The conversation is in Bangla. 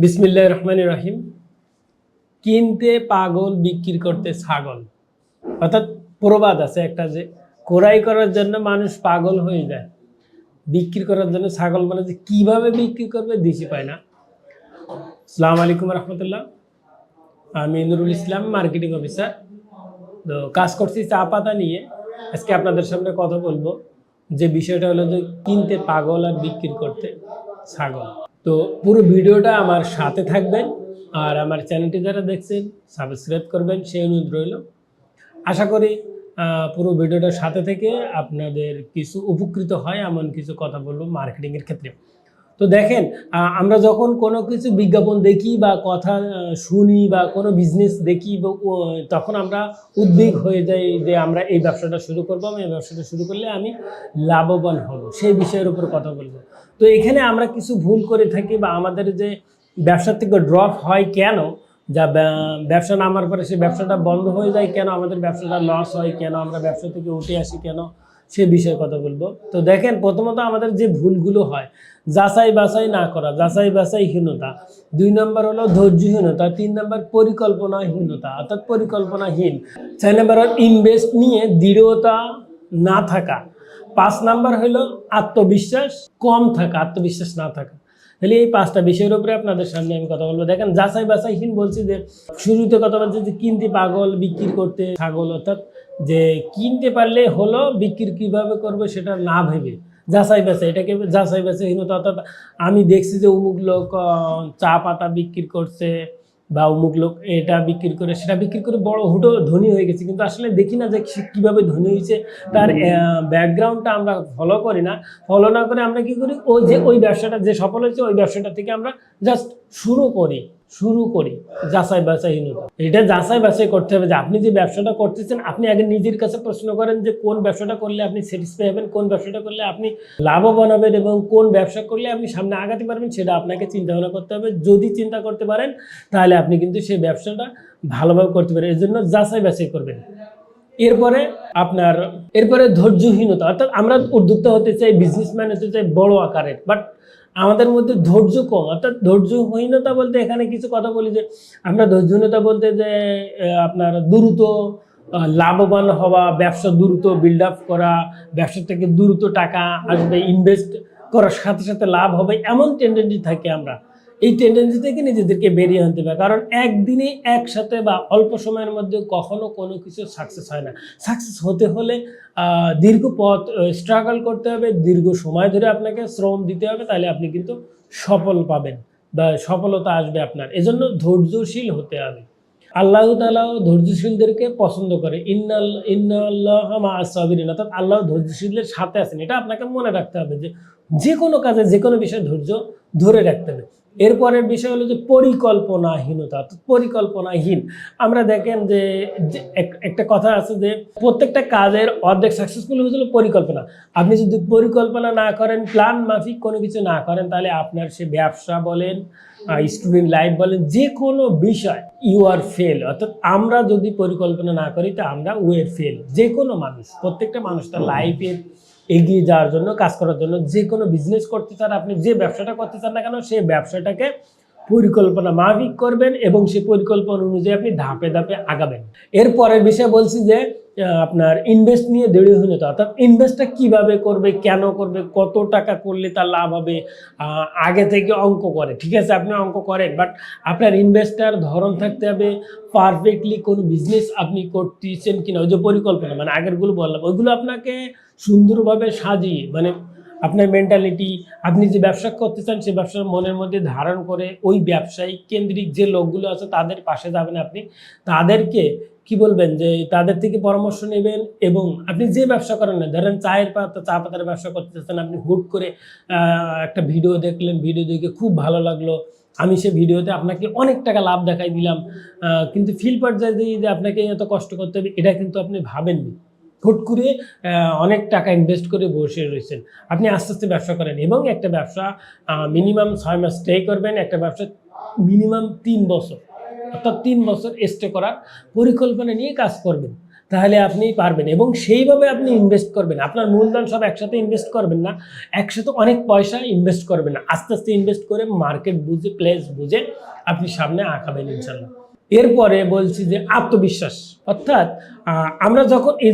বিসমিল্লাহ রহমান রহিম। কিনতে পাগল, বিক্রি করতে ছাগল। অর্থাৎ প্রবাদ আছে একটা যে কোরাই করার জন্য মানুষ পাগল হয়ে যায়। বিক্রি করার জন্য ছাগল মানে যে, কীভাবে বিক্রি করবে দিশি পায় না। সালাম আলাইকুম রহমতুল্লাহ। আমি নুরুল ইসলাম, মার্কেটিং অফিসার। তো কাজ করছি চা পাতা নিয়ে। আজকে আপনাদের সামনে কথা বলব। যে বিষয়টা হলো যে, কিনতে পাগল আর বিক্রি করতে ছাগল। তো পুরো ভিডিওটা আমার সাথে থাকবেন আর আমার চ্যানেলটি যারা দেখছেন সাবস্ক্রাইব করবেন, সেই অনুরোধ রইল। আশা করি পুরো ভিডিওটার সাথে থেকে আপনাদের কিছু উপকৃত হয়, এমন কিছু কথা বলব মার্কেটিংয়ের ক্ষেত্রে। তো দেখেন আমরা যখন কোনো কিছু বিজ্ঞাপন দেখি বা কথা শুনি বা কোনো বিজনেস দেখি তখন আমরা উদ্বেগ হয়ে যাই যে আমরা এই ব্যবসাটা শুরু করব, আমি এই ব্যবসাটা শুরু করলে আমি লাভবান হব। সেই বিষয়ের উপর কথা বলব। তো এখানে আমরা কিছু ভুল করে থাকি বা আমাদের যে ব্যবসার থেকে ড্রপ হয় কেন, যা ব্যবসা নামার পরে সেই ব্যবসাটা বন্ধ হয়ে যায় কেন, আমাদের ব্যবসাটা লস হয় কেন, আমরা ব্যবসা থেকে উঠে আসি কেন সে বিষয়ে কথা বলব। তো দেখেন, প্রথমত আমাদের যে ভুলগুলো হয়, যাচাই বাছাই না করা, যাচাই বাছাইহীনতা দুই নম্বর হলো ধৈর্যহীনতা, তিন নম্বর পরিকল্পনাহীনতা, অর্থাৎ পরিকল্পনাহীন। চার নম্বর হল ইনভেস্ট নিয়ে দৃঢ়তা না থাকা। পাঁচ নাম্বার হলো আত্মবিশ্বাস কম থাকা, আত্মবিশ্বাস না থাকা। তাহলে এই পাঁচটা বিষয়ের উপরে আপনাদের সামনে আমি কথা বলব। দেখেন যাচাই বাছাইহীন বলছি যে, শুরুতে কথা বলছে যে কিনতে পাগল, বিক্রি করতে ছাগল, অর্থাৎ যে কিনতে পারলে হলো, বিক্রি কীভাবে করবে সেটা না ভেবে। যাচাই বাছাই, এটাকে যাচাই বাছাইহীনতা, অর্থাৎ আমি দেখছি যে অমুক লোক চা পাতা বিক্রি করছে বা অমুক লোক এটা বিক্রি করে সেটা বিক্রি করে বড় হুটো ধনী হয়ে গেছে। কিন্তু আসলে দেখি না যে সে কীভাবে ধনী হয়েছে। তার ব্যাকগ্রাউন্ডটা আমরা ফলো করি না। ফলো না করে আমরা কি করি? ওই যে ওই ব্যবসাটা যে সফল হয়েছে ওই ব্যবসাটা থেকে আমরা জাস্ট শুরু করি। শুরু করি যাচাই বাছাইহীনতা এটা যাচাই বাছাই করতে হবে যে আপনি যে ব্যবসাটা করতেছেন, আপনি আগে নিজের কাছে প্রশ্ন করেন যে কোন ব্যবসাটা করলে আপনি স্যাটিসফাই হবেন, কোন ব্যবসাটা করলে আপনি লাভবান হবেন এবং কোন ব্যবসা করলে আপনি সামনে আগাতে পারবেন সেটা আপনাকে চিন্তা ভাবনা করতে হবে। যদি চিন্তা করতে পারেন, তাহলে আপনি কিন্তু সেই ব্যবসাটা ভালোভাবে করতে পারেন। এর জন্য যাচাই বাছাই করবেন। এরপরে আপনার, এরপরে ধৈর্যহীনতা। অর্থাৎ আমরা উদ্যোক্তা হতে চাই বিজনেসম্যান হতে চাই, বড় আকারের। বাট আমাদের মধ্যে ধৈর্য কম। অর্থাৎ ধৈর্যহীনতা বলতে এখানে কিছু কথা বলি যে, আমরা ধৈর্যহীনতা বলতে যে আপনার দ্রুত লাভবান হওয়া, ব্যবসা দ্রুত বিল্ড আপ করা ব্যবসা থেকে দ্রুত টাকা আসবে ইনভেস্ট করার সাথে সাথে লাভ হবে, এমন টেন্ডেন্সি থাকে আমরা। এই টেন্ডেন্সি থেকে নিজেদেরকে বেরিয়ে আনতে হবে। কারণ একদিনে একসাথে বা অল্প সময়ের মধ্যে কখনো কোনো কিছু সাকসেস হয় না। সাকসেস হতে হলে দীর্ঘ পথ স্ট্রাগল করতে হবে, দীর্ঘ সময় ধরে আপনাকে শ্রম দিতে হবে, তাহলে আপনি কিন্তু সফল পাবেন বা সফলতা আসবে আপনার। এজন্য ধৈর্যশীল হতে হবে। আল্লাহ তালাও ধৈর্যশীলদেরকে পছন্দ করে। ইন্নাল, ইন্নাল্লাহ মা আসাবিরিন অর্থাৎ আল্লাহ ধৈর্যশীলদের সাথে আছেন। এটা আপনাকে মনে রাখতে হবে যে যে কোনো কাজে যে কোনো বিষয়ে ধৈর্য ধরে রাখতে হবে। এরপরের বিষয় হলো যে পরিকল্পনাহীনতা অর্থাৎ পরিকল্পনাহীন। আমরা দেখেন যে যে একটা কথা আছে যে প্রত্যেকটা কাজের অর্ধেক সাকসেসফুল হয়েছিল পরিকল্পনা। আপনি যদি পরিকল্পনা না করেন প্ল্যান মাফিক কোনো কিছু না করেন তাহলে আপনার সে ব্যবসা বলেন স্টুডেন্ট লাইফ বলেন যে কোনো বিষয় ইউ আর ফেল অর্থাৎ আমরা যদি পরিকল্পনা না করি তা আমরা ওয়ের ফেল যে কোনো মানুষ প্রত্যেকটা মানুষ তার লাইফের এগিয়ে যাওয়ার জন্য, কাজ করার জন্য যে কোনো বিজনেস করতে চান আপনি, যে ব্যবসাটা করতে চান না কেন, সেই ব্যবসাটাকে পরিকল্পনা মাফিক করবেন এবং সেই পরিকল্পনা অনুযায়ী আপনি ধাপে ধাপে আগাবেন। এরপরের বিষয় বলছি যে আপনার ইনভেস্ট নিয়ে দৃঢ়হীনতা অর্থাৎ ইনভেস্টটা কীভাবে করবে, কেন করবে, কত টাকা করলে তার লাভ হবে আগে থেকে অঙ্ক করে, ঠিক আছে, আপনি অঙ্ক করেন বাট আপনার ইনভেস্টার ধরন থাকতে হবে পারফেক্টলি কোনো বিজনেস আপনি করতেছেন কিনা, ওই যে পরিকল্পনা মানে আগেরগুলো বললাম, ওইগুলো আপনাকে সুন্দরভাবে সাজিয়ে মানে আপনার মেন্টালিটি আপনি যে ব্যবসা করতে চান সেই ব্যবসার মনের মধ্যে ধারণ করে ওই ব্যবসায়ী কেন্দ্রিক যে লোকগুলো আছে, তাদের পাশে যাবেন আপনি। তাদেরকে কি বলবেন? যে তাদের থেকে পরামর্শ নেবেন এবং আপনি যে ব্যবসা করেন না, ধরেন চায়ের পাতা চা পাতার ব্যবসা করতে চাচ্ছেন, আপনি হুট করে একটা ভিডিও দেখলেন, ভিডিও দেখে খুব ভালো লাগল। আমি সে ভিডিওতে আপনাকে অনেক টাকা লাভ দেখাই দিলাম। কিন্তু ফিল পর্যায়ে যে আপনাকে এত কষ্ট করতে হবে, এটা কিন্তু আপনি ভাবেননি। হুট করে অনেক টাকা ইনভেস্ট করে বসে রয়েছেন। আপনি আস্তে আস্তে ব্যবসা করেন এবং একটা ব্যবসা মিনিমাম ছয় মাস স্টে করবেন, একটা ব্যবসা মিনিমাম তিন বছর। অর্থাৎ তিন বছর স্টে করার পরিকল্পনা নিয়ে কাজ করবেন। তাহলে আপনি পারবেন এবং সেইভাবে আপনি ইনভেস্ট করবেন। আপনার মূলধন সব একসাথে ইনভেস্ট করবেন না, একসাথে অনেক পয়সা ইনভেস্ট করবেন না। আস্তে আস্তে ইনভেস্ট করে মার্কেট বুঝে প্লেস বুঝে আপনি সামনে আঁকাবেন ইনশাল্লাহ। এরপরে বলছি যে আত্মবিশ্বাস। অর্থাৎ আমরা যখন এই